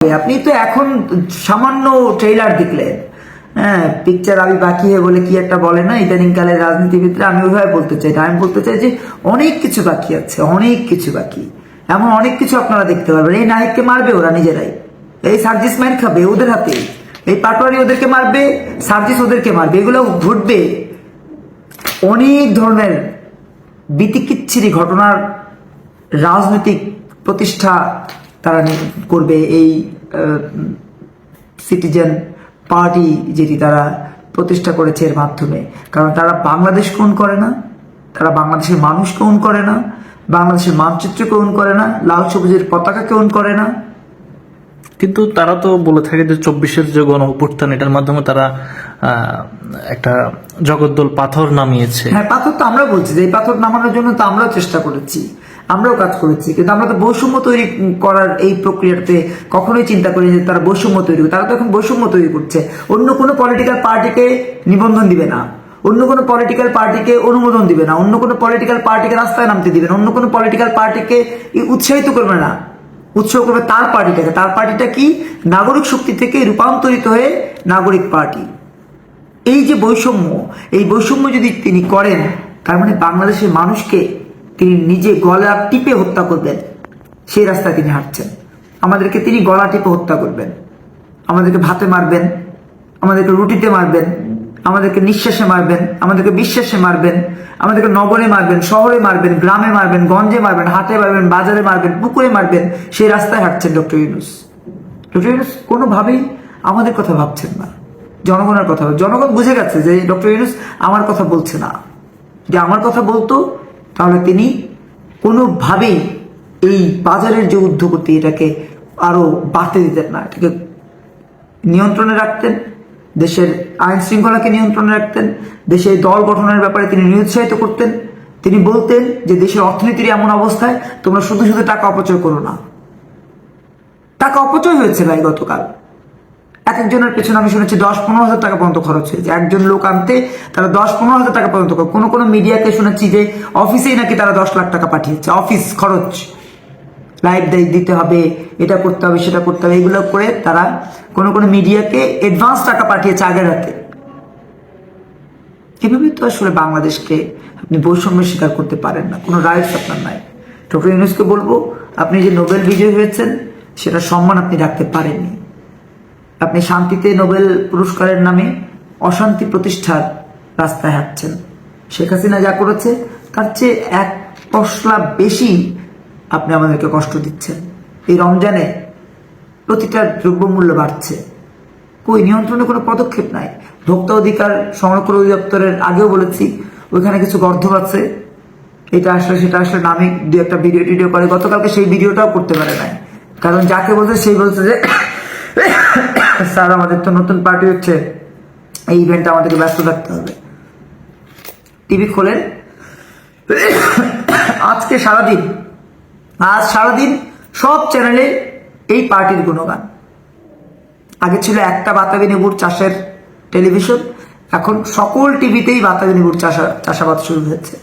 আপনি তো এখন সামান্য ট্রেলার দেখলেন। হ্যাঁ পিকচার আমি বাকি হয়ে বলে কি একটা বলে না ইদানিং কালের রাজনীতিবিদরা, আমি ওইভাবে বলতে চাই আমি বলতে চাই যে অনেক কিছু বাকি আছে, অনেক কিছু বাকি। এমন অনেক কিছু আপনারা দেখতে পারবেন। এই নায়ককে মারবে ওরা নিজেরাই। এই সার্জিস ম্যান খাবে ওদের হাতে। এই পাটোয়ারি ওদেরকে মারবে, সার্জিস ওদেরকে মারবে। এগুলো ঘটবে। অনেক ধরনের বিতিকিচ্ছিরি ঘটনার রাজনৈতিক প্রতিষ্ঠা তারা করবে এই সিটিজেন পার্টি যেটি তারা প্রতিষ্ঠা করেছে এর মাধ্যমে। কারণ তারা বাংলাদেশ কোন করে না তারা বাংলাদেশের মানুষকে ওন করে না বাংলাদেশের মানচিত্রকে ওন করে না লাল সবুজের পতাকাকে ওন করে না। কিন্তু তারা তো বলে থাকে যে চব্বিশের যে গণ অভ্যুত্থান এটার মাধ্যমে তারা আহ, একটা জগদ্দল পাথর নামিয়েছে। হ্যাঁ পাথর তো আমরা বলছি যে এই পাথর নামানোর জন্য তো আমরাও চেষ্টা করেছি। আমরাও কাজ করেছি, কিন্তু আমরা তো বৈষম্য তৈরি করার এই প্রক্রিয়াতে কখনোই চিন্তা করি যে তারা বৈষম্য তৈরি তারা তো এখন বৈষম্য তৈরি করছে। অন্য কোনো পলিটিক্যাল পার্টিকে নিবন্ধন দিবে না। অন্য কোনো পলিটিক্যাল পার্টিকে অনুমোদন দিবে না। অন্য কোনো পলিটিক্যাল পার্টিকে রাস্তায় নামতে দিবে না। অন্য কোনো পলিটিক্যাল পার্টিকে উৎসাহিত করবে না। উৎসাহ করবে তার পার্টিটাকে তার পার্টিটা কি? নাগরিক শক্তি থেকে রূপান্তরিত হয়ে নাগরিক পার্টি এই যে বৈষম্য, এই বৈষম্য যদি তিনি করেন, তার মানে বাংলাদেশের মানুষকে তিনি নিজে গলা টিপে হত্যা করবেন। সেই রাস্তায় তিনি হাঁটছেন। আমাদেরকে তিনি গলা টিপে হত্যা করবেন। আমাদেরকে ভাতে মারবেন। আমাদেরকে রুটিতে মারবেন। আমাদেরকে নিঃশ্বাসে মারবেন। আমাদেরকে বিশ্বাসে মারবেন। আমাদেরকে নগরে মারবেন, শহরে মারবেন, গ্রামে মারবেন, গঞ্জে মারবেন, হাটে মারবেন, বাজারে মারবেন, পুকুরে মারবেন, সেই রাস্তায় হাঁটছেন ডক্টর ইউনুস। ডক্টর ইউনুস কোনোভাবেই আমাদের কথা ভাবছেন না। জনগণের কথা জনগণ বুঝে গেছে যে ডক্টর ইউনুস আমার কথা বলছে না। যে আমার কথা বলতো তাহলে তিনি কোনোভাবেই এই বাজারের যে উদ্যোগতি এটাকে আরও বাড়তে দিতেন না। এটাকে নিয়ন্ত্রণে রাখতেন, দেশের আইন শৃঙ্খলাকে নিয়ন্ত্রণে রাখতেন, দেশের দল গঠনের ব্যাপারে তিনি নিরুৎসাহিত করতেন। তিনি বলতেন যে দেশের অর্থনীতির এমন অবস্থায় তোমরা শুধু শুধু টাকা অপচয় করো না। টাকা অপচয় হয়েছে ভাই গতকাল। এক একজনের পেছনে আমি শুনেছি দশ পনেরো হাজার টাকা পর্যন্ত খরচ হয়েছে। একজন লোক আনতে তারা দশ পনেরো হাজার টাকা পর্যন্ত কোনো কোনো মিডিয়াতে শুনেছি যে অফিসেই নাকি তারা দশ লাখ টাকা পাঠিয়েছে। অফিস খরচ। লাইভ দিতে হবে, এটা করতে হবে, সেটা করতে হবে, এগুলো করে তারা কোনো কোনো মিডিয়াকে অ্যাডভান্স টাকা পাঠিয়েছে আগের রাতে। এভাবে তো আসলে বাংলাদেশকে আপনি বৈষম্যের স্বীকার করতে পারেন না। কোনো রাইটস আপনার নাই। ডক্টর ইউনুসকে বলব, আপনি যে নোবেল বিজয়ী হয়েছেন সেটা সম্মান আপনি রাখতে পারেননি। আপনি শান্তিতে নোবেল পুরস্কারের নামে অশান্তি প্রতিষ্ঠার রাস্তায় হাঁটছেন। শেখ হাসিনা যা করেছে, তার চেয়ে এক পশলা বেশি আপনি আমাদেরকে কষ্ট দিচ্ছেন। এই রমজানে প্রতিটা দ্রব্যমূল্য বাড়ছে। কই, নিয়ন্ত্রণে কোনো পদক্ষেপ নাই। ভোক্তা অধিকার সংরক্ষণ অধিদপ্তরের আগেও বলেছি, ওইখানে কিছু গর্ধব আছে। এটা আসলে সেটা আসলে নামে দু একটা ভিডিও টিডিও করে। গতকালকে সেই ভিডিওটাও করতে পারে নাই। কারণ যাকে বলছে, সেই বলছে যে স্যার, আমাদের তো নতুন পার্টি হচ্ছে। এই ইভেন্টে আমাদেরকে ব্যস্ত থাকতে হবে। টিভি খোলেন। আজকে সারাদিন, আজ সারাদিন সব চ্যানেলে এই পার্টির গুণগান। আগে ছিল একটা বাতাবি নেবুর চাষের টেলিভিশন এখন সকল টিভিতেই বাতাবি নেবুর চাষা চাষাবাদ শুরু হয়েছে।